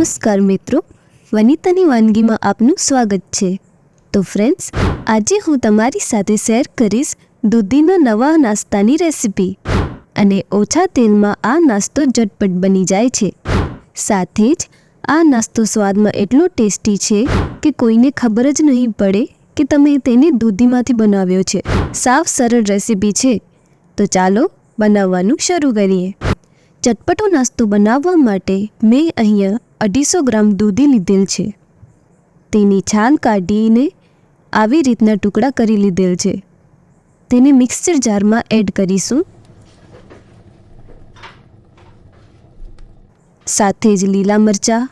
નમસ્કાર મિત્રો. વનિતાની વાનગીમાં આપનું સ્વાગત છે. તો ફ્રેન્ડ્સ આજે હું તમારી સાથે શેર કરીશ દૂધીના નવા નાસ્તાની રેસિપી અને ઓછા તેલમાં આ નાસ્તો ઝટપટ બની જાય છે. સાથે જ આ નાસ્તો સ્વાદમાં એટલો ટેસ્ટી છે કે કોઈને ખબર જ નહીં પડે કે તમે તેને દૂધીમાંથી બનાવ્યો છે. સાવ સરળ રેસિપી છે. તો ચાલો બનાવવાનું શરૂ કરીએ. ચટપટો નાસ્તો બનાવવા માટે મેં અહીંયા અઢીસો ગ્રામ દૂધી લીધેલ છે. તેની છાલ કાઢીને આવી રીતના ટુકડા કરી લીધેલ છે. તેને મિક્સર જારમાં એડ કરીશું. સાથે જ લીલા મરચાં.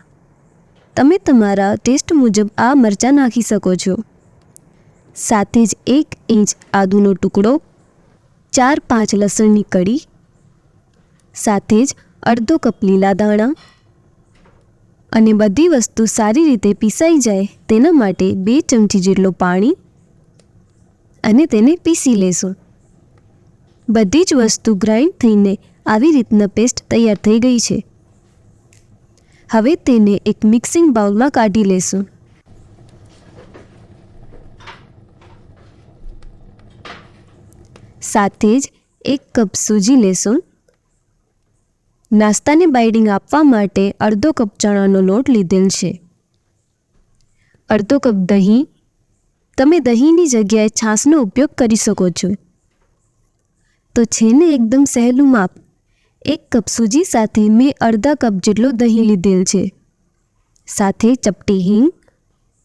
તમે તમારા ટેસ્ટ મુજબ આ મરચાં નાખી શકો છો. સાથે જ એક ઇંચ આદુનો ટુકડો, ચાર પાંચ લસણની કડી સાથે જ અડધો કપ લીલા દાણા અને બધી વસ્તુ સારી રીતે પીસાઈ જાય તેના માટે બે ચમચી જેટલું પાણી અને તેને પીસી લેશું. બધી જ વસ્તુ ગ્રાઇન્ડ થઈને આવી રીતના પેસ્ટ તૈયાર થઈ ગઈ છે. હવે તેને એક મિક્સિંગ બાઉલમાં કાઢી લેશું. સાથે જ એક કપ સૂજી લેશું. નાસ્તાને બાઇડિંગ આપવા માટે અડધો કપ ચણાનો લોટ લીધેલ છે. અડધો કપ દહીં. તમે દહીંની જગ્યાએ છાશનો ઉપયોગ કરી શકો છો. તો છે ને એકદમ સહેલું માપ. એક કપ સૂજી સાથે મેં અડધા કપ જેટલો દહીં લીધેલ છે. સાથે ચપટી હિંગ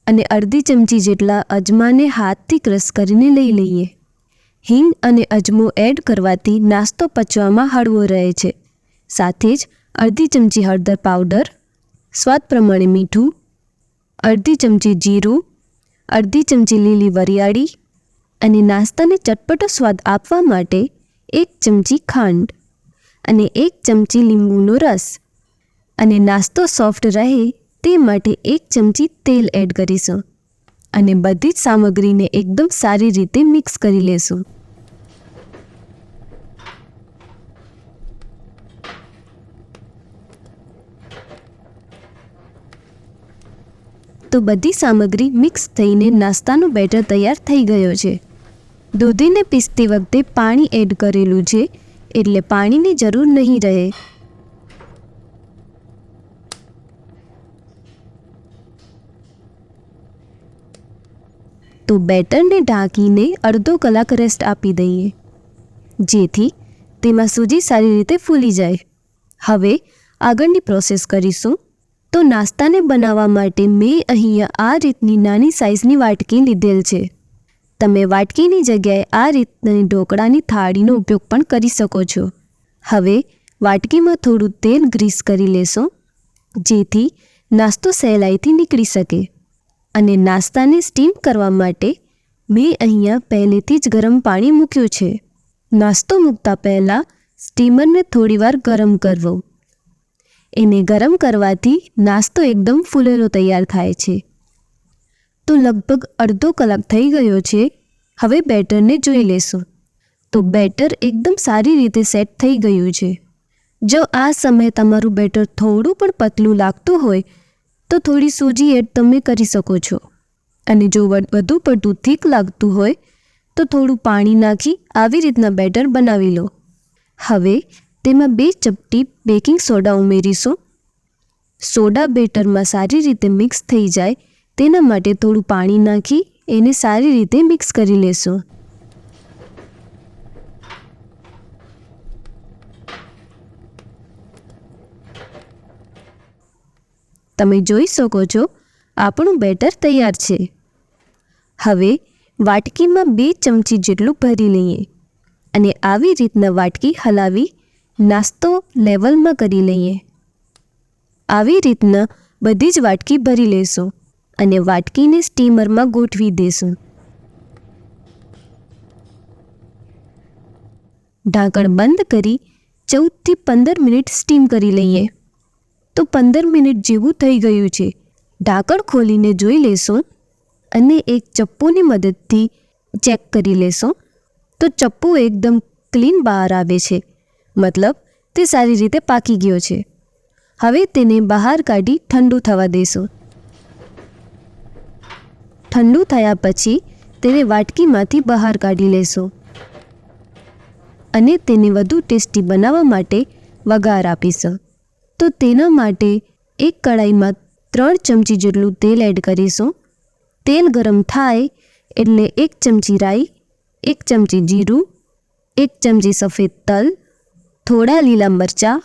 અને અડધી ચમચી જેટલા અજમાને હાથથી ક્રશ કરીને લઈ લઈએ. હિંગ અને અજમો એડ કરવાથી નાસ્તો પચવામાં હળવો રહે છે. સાથે જ અડધી ચમચી હળદર પાવડર, સ્વાદ પ્રમાણે મીઠું, અડધી ચમચી જીરું, અડધી ચમચી લીલી વરિયાળી અને નાસ્તાને ચટપટો સ્વાદ આપવા માટે એક ચમચી ખાંડ અને એક ચમચી લીંબુનો રસ. અને નાસ્તો સોફ્ટ રહે તે માટે એક ચમચી તેલ એડ કરીશું અને બધી જ સામગ્રીને એકદમ સારી રીતે મિક્સ કરી લેશું. તો બધી સામગ્રી મિક્સ થઈને નાસ્તાનો બેટર તૈયાર થઈ ગયો છે. દૂધીને પીસતી વખતે પાણી એડ કરેલું છે, એટલે પાણીની જરૂર નહીં રહે. તો બેટરને ઢાંકીને અડધો કલાક રેસ્ટ આપી દઈએ. જેથી તેમાં સૂજી સારી રીતે ફૂલી જાય. હવે આગળની પ્રોસેસ કરીશું. તો નાસ્તાને બનાવવા માટે મેં અહીંયા આ રીતની નાની સાઇઝની વાટકી લીધેલ છે. તમે વાટકીની જગ્યાએ આ રીતની ઢોકળાની થાળીનો ઉપયોગ પણ કરી શકો છો. હવે વાટકીમાં થોડું તેલ ગ્રીસ કરી લેશો, જેથી નાસ્તો સહેલાઈથી નીકળી શકે. અને નાસ્તાને સ્ટીમ કરવા માટે મેં અહીંયા પહેલેથી જ ગરમ પાણી મૂક્યું છે. નાસ્તો મૂકતા પહેલાં સ્ટીમરને થોડીવાર ગરમ કરવો. એને ગરમ કરવાથી નાસ્તો એકદમ ફૂલેલો તૈયાર થાય છે. તો લગભગ અડધો કલાક થઈ ગયો છે, હવે બેટરને જોઈ લેશું. તો બેટર એકદમ સારી રીતે સેટ થઈ ગયું છે. જો આ સમયે તમારું બેટર થોડું પણ પતલું લાગતું હોય, તો થોડી સૂજી એડ તમે કરી શકો છો. અને જો વધુ પડતું થીક લાગતું હોય, તો થોડું પાણી નાખી આવી રીતના બેટર બનાવી લો. હવે તેમાં બે ચપટી બેકિંગ સોડા ઉમેરીશું. સોડા બેટરમાં સારી રીતે મિક્સ થઈ જાય, તેના માટે થોડું પાણી નાખી એને સારી રીતે મિક્સ કરી લેશું. તમે જોઈ શકો છો, આપણું બેટર તૈયાર છે. હવે વાટકીમાં બે ચમચી જેટલું ભરી લઈએ અને આવી રીતના વાટકી હલાવી નાસ્તો લેવલમાં કરી લઈએ. આવી રીતના બધી જ વાટકી ભરી લેશું અને વાટકીને સ્ટીમરમાં ગોઠવી દેશું. ઢાંકણ બંધ કરી ચૌદથી પંદર મિનિટ સ્ટીમ કરી લઈએ. તો પંદર મિનિટ જેવું થઈ ગયું છે. ઢાંકણ ખોલીને જોઈ લેશું અને એક ચપ્પુની મદદથી ચેક કરી લેશું. તો ચપ્પુ એકદમ ક્લીન બહાર આવે છે. મતલબ, તે સારી રીતે પાકી ગયો છે. હવે તેને બહાર કાઢી ઠંડુ થવા દેશો. ઠંડુ થયા પછી, તેને વાટકીમાંથી બહાર કાઢી લેશો. અને તેને વધુ ટેસ્ટી બનાવવા માટે વઘાર આપીશું. તો તેના માટે એક કડાઈમાં ત્રણ ચમચી જેટલું તેલ એડ કરીશું. તેલ ગરમ થાય એટલે એક ચમચી રાઈ, એક ચમચી જીરું, એક ચમચી સફેદ તલ થોડા લીલા મરચાં,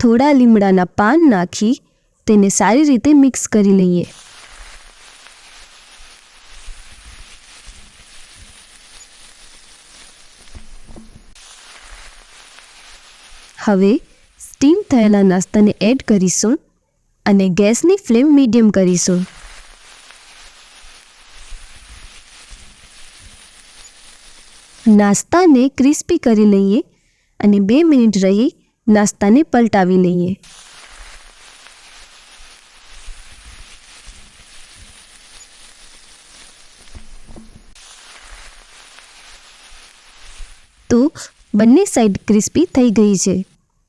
થોડા લીમડાના પાન નાખી તેને સારી રીતે મિક્સ કરી લઈએ. હવે સ્ટીમ થયેલા નાસ્તાને એડ કરીશું અને ગેસની ફ્લેમ મીડિયમ કરીશું. નાસ્તાને ક્રિસ્પી કરી લઈએ અને બે મિનિટ રહી નાસ્તાને પલટાવી લઈએ. તો બંને સાઈડ ક્રિસ્પી થઈ ગઈ છે,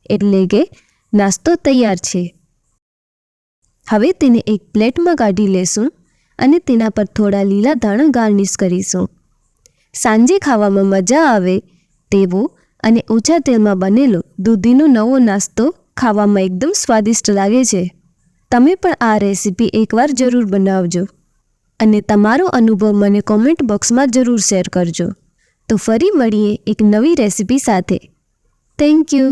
એટલે કે નાસ્તો તૈયાર છે. હવે તેને એક પ્લેટમાં કાઢી લેશું અને તેના પર થોડા લીલા ધાણા ગાર્નિશ કરીશું. સાંજે ખાવામાં મજા આવે તેવો અને ઓછા તેલમાં બનેલો દૂધીનો નવો નાસ્તો ખાવામાં એકદમ સ્વાદિષ્ટ લાગે છે. તમે પણ આ રેસીપી એકવાર જરૂર બનાવજો અને તમારો અનુભવ મને કોમેન્ટ બોક્સમાં જરૂર શેર કરજો. તો ફરી મળીએ એક નવી રેસીપી સાથે. Thank you